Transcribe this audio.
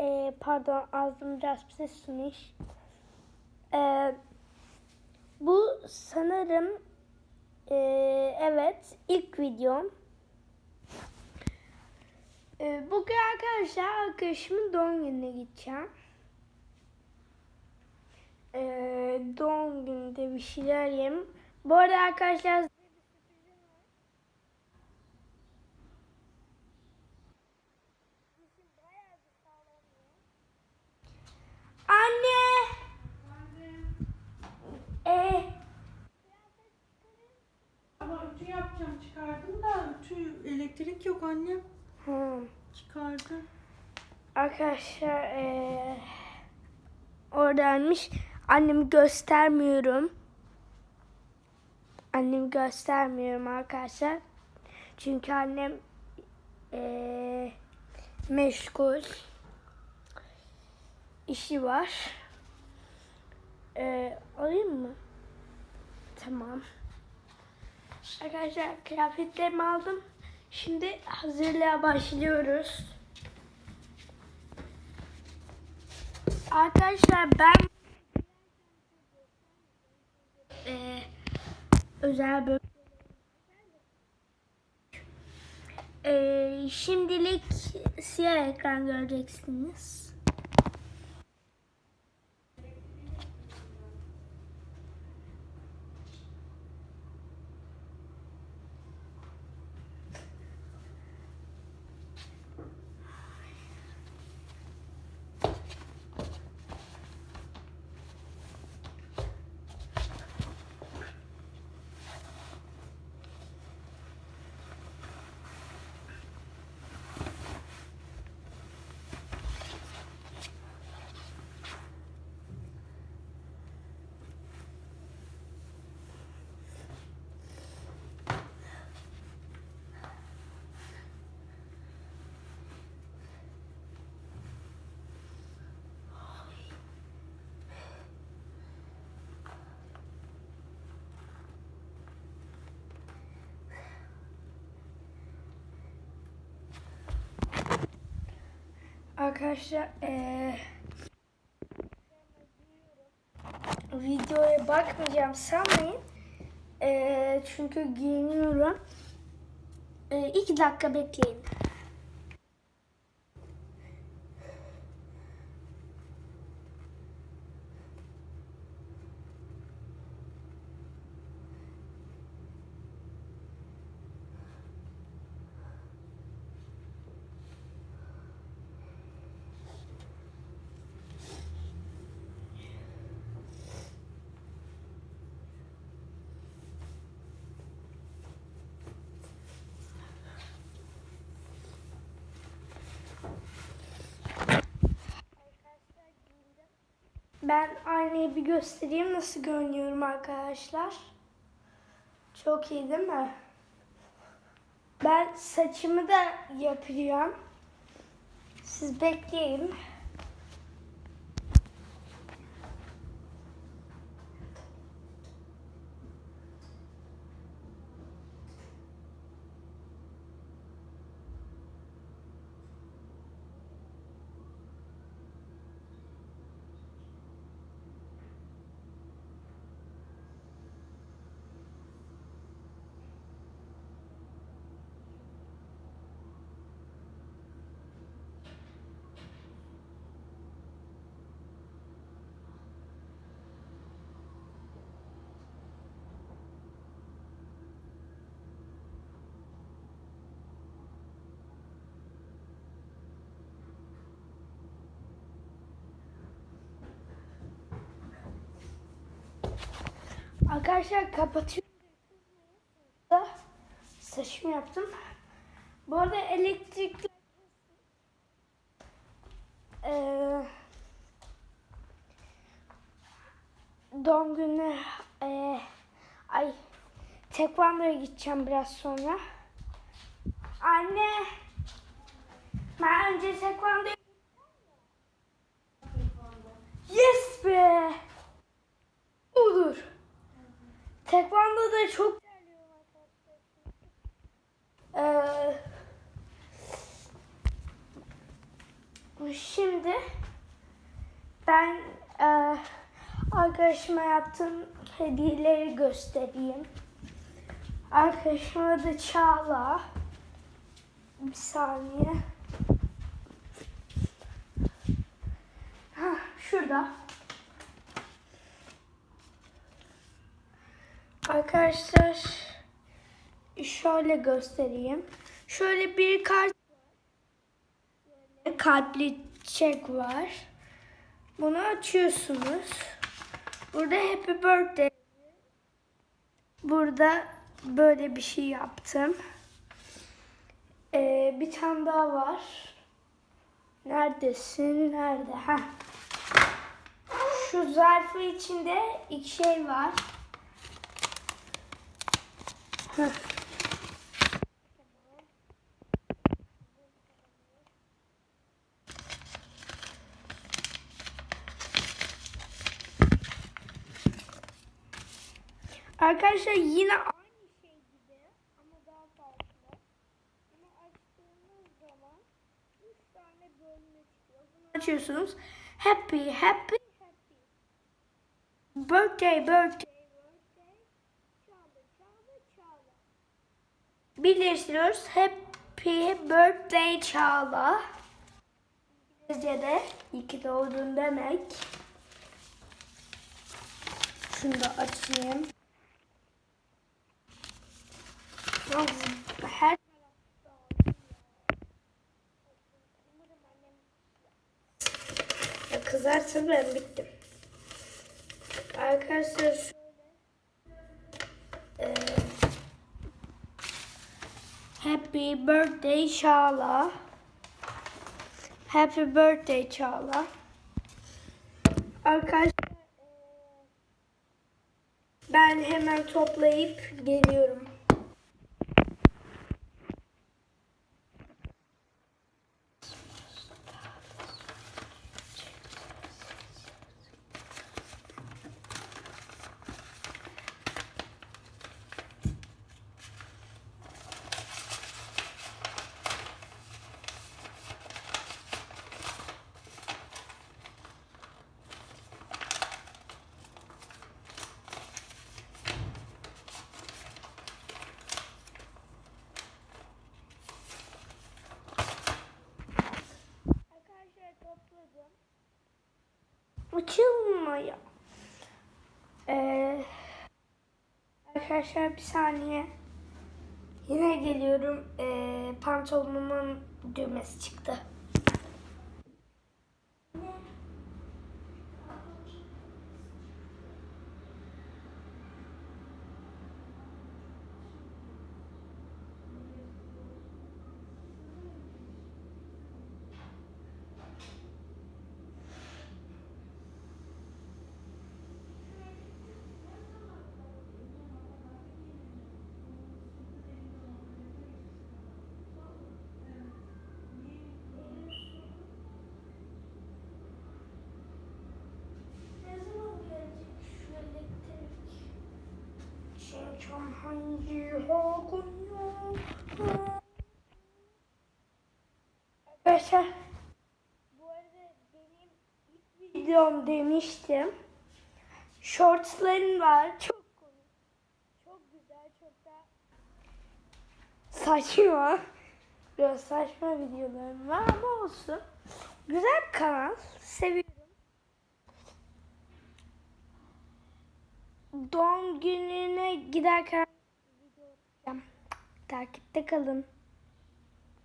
Ee, pardon ağzım biraz pis sunmuş. Ee, bu sanırım ee, evet ilk videom. Ee, bugün arkadaşlar arkadaşımın doğum gününe gideceğim. Ee, doğum gününde bir şeyler yiyeyim. Bu arada arkadaşlar Anne! Ee, Ama ütü yapacağım çıkardım da ütü elektrik yok annem. hmm. Çıkardı. Arkadaşlar ee, oradaymış. Annemi göstermiyorum. Annemi göstermiyorum arkadaşlar. Çünkü annem ee, meşgul. İşi var. Ee, alayım mı? Tamam. Arkadaşlar kıyafetlerimi aldım. Şimdi hazırlığa başlıyoruz. Arkadaşlar ben Eee, özel bölüm Eee, şimdilik siyah ekran göreceksiniz. Arkadaşlar eee videoya bakmayacağım sanmayın. Eee, çünkü giyiniyorum. Eee, iki dakika bekleyin. Ben aynayı bir göstereyim nasıl görünüyorum arkadaşlar. Çok iyi değil mi? Ben saçımı da yapıyorum. Siz bekleyin. Arkadaşlar kapatıyorum. Saçımı yaptım. Bu arada elektrikli Eee doğum günü eee ay tekvandoya gideceğim biraz sonra. Anne ben önce tekvandoya Yes be! Budur. Tekvando da çok. Ee, Şimdi ben e, arkadaşıma yaptığım hediyeleri göstereyim. Arkadaşım adı Çağla. Bir saniye. Hah, şurada. Arkadaşlar şöyle göstereyim. Şöyle bir kart. Kalpli çiçek var. Bunu açıyorsunuz. Burada happy birthday. Burada böyle bir şey yaptım. Ee, bir tane daha var. Neredesin? Nerede? Ha. Şu zarfı içinde iki şey var. Heh. Arkadaşlar yine aynı şey gibi ama daha farklı. Bunu açtığınız zaman 3 tane bölme çıkıyor. Bunu açıyorsunuz. Happy, happy, happy. Birthday, birthday. Çağla, çağla, çağla. Birleştiriyoruz. Happy birthday Çağla. İngilizce'de iyi ki doğdun demek. Şunu da açayım. Her ya ben bittim. Arkadaşlar şöyle Happy birthday Çağla. Happy birthday Çağla. Arkadaşlar eee, ben hemen toplayıp geliyorum. Açılmıyor. Ee, arkadaşlar bir saniye. Yine geliyorum. Ee, pantolonumun düğmesi çıktı. Arkadaşlar bu arada benim ilk videom demiştim. Shortsların var. Çok komik. Çok güzel. Çok da saçma. Biraz saçma videolarım var ama olsun. Güzel bir kanal. Seviyorum. Doğum gününe giderken. Takipte kalın.